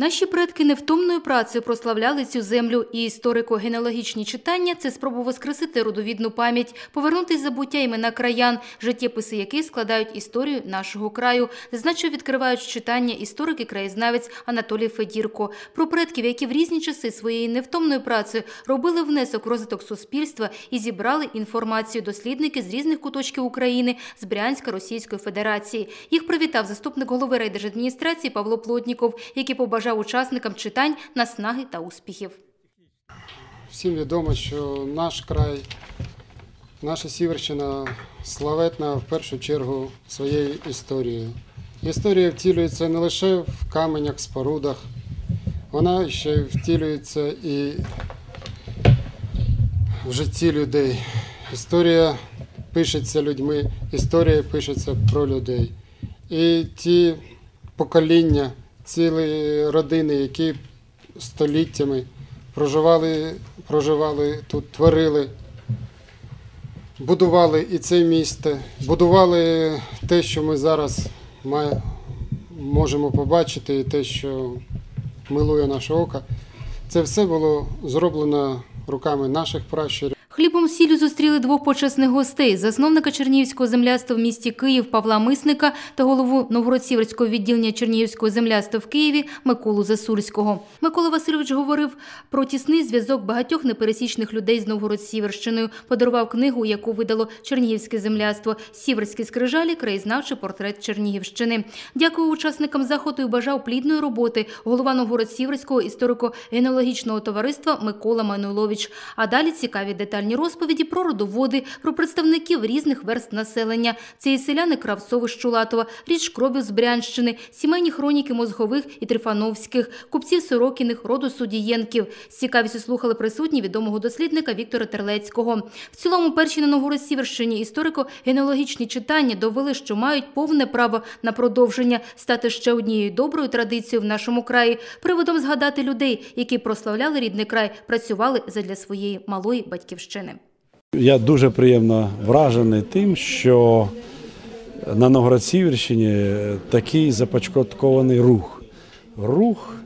Наші предки невтомною працею прославляли цю землю, і історико-генеалогічні читання це спроба воскресити родовідну пам'ять, повернути забуття імена краян, життєписи яких складають історію нашого краю, зазначив відкривають читання історик і краєзнавець Анатолій Федірко. Про предків, які в різні часи своєю невтомною працею робили внесок в розвиток суспільства і зібрали інформацію дослідники з різних куточків України з Брянська Російської Федерації. Їх привітав заступник голови райдержадміністрації Павло Плотніков, який побажав учасникам читань наснаги та успіхів. Всім відомо, що наш край, наша Сіверщина славетна в першу чергу своєю історією. Історія втілюється не лише в каменях, спорудах, вона ще втілюється і в житті людей. Історія пишеться людьми, історія пишеться про людей. І ті покоління, цілі родини, які століттями проживали, проживали тут, творили, будували і це місто, будували те, що ми зараз можемо побачити, і те, що милує наше око. Це все було зроблено руками наших пращурів. Хлібом сіллю зустріли двох почесних гостей: засновника Чернігівського земляства в місті Київ Павла Мисника та голову Новгород-Сіверського відділення Чернігівського земляства в Києві Миколу Засульського. Микола Васильович говорив про тісний зв'язок багатьох непересічних людей з Новгород-Сіверщиною. Подарував книгу, яку видало Чернігівське земляство Сіверські скрижалі, краєзнавчий портрет Чернігівщини. Дякую учасникам заходу і бажав плідної роботи голова Новгород-Сіверського історико-генеалогічного товариства Микола Мануйлович. А далі цікаві детальні розповіді про родоводи, про представників різних верст населення. Це і селяни Кравцови з Чулатова, річ Кробів з Брянщини, сімейні хроніки Мозгових і Трифановських, купців Сорокіних, роду Судієнків. З цікавістю слухали присутні відомого дослідника Віктора Терлецького. В цілому перші на Новгород-Сіверщині історико-генеалогічні читання довели, що мають повне право на продовження стати ще однією доброю традицією в нашому краї, приводом згадати людей, які прославляли рідний край, працювали задля своєї малої батьківщини. Я дуже приємно вражений тим, що на Новгород-Сіверщині такий започаткований рух. Рух,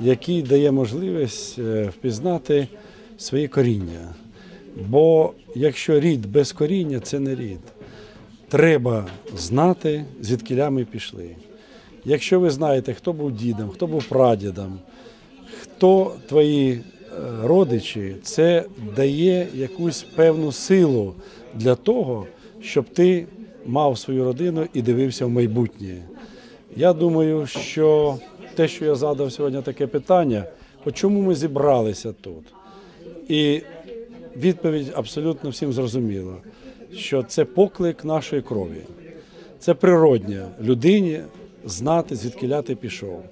який дає можливість е, впізнати свої коріння. Бо якщо рід без коріння, це не рід. Треба знати, звідки ми пішли. Якщо ви знаєте, хто був дідом, хто був прадідом, хто твої родичі, це дає якусь певну силу для того, щоб ти мав свою родину і дивився в майбутнє. Я думаю, що те, що я задав сьогодні таке питання, от чому ми зібралися тут? І відповідь абсолютно всім зрозуміла, що це поклик нашої крові. Це природня людині знати, звідки ти пішов.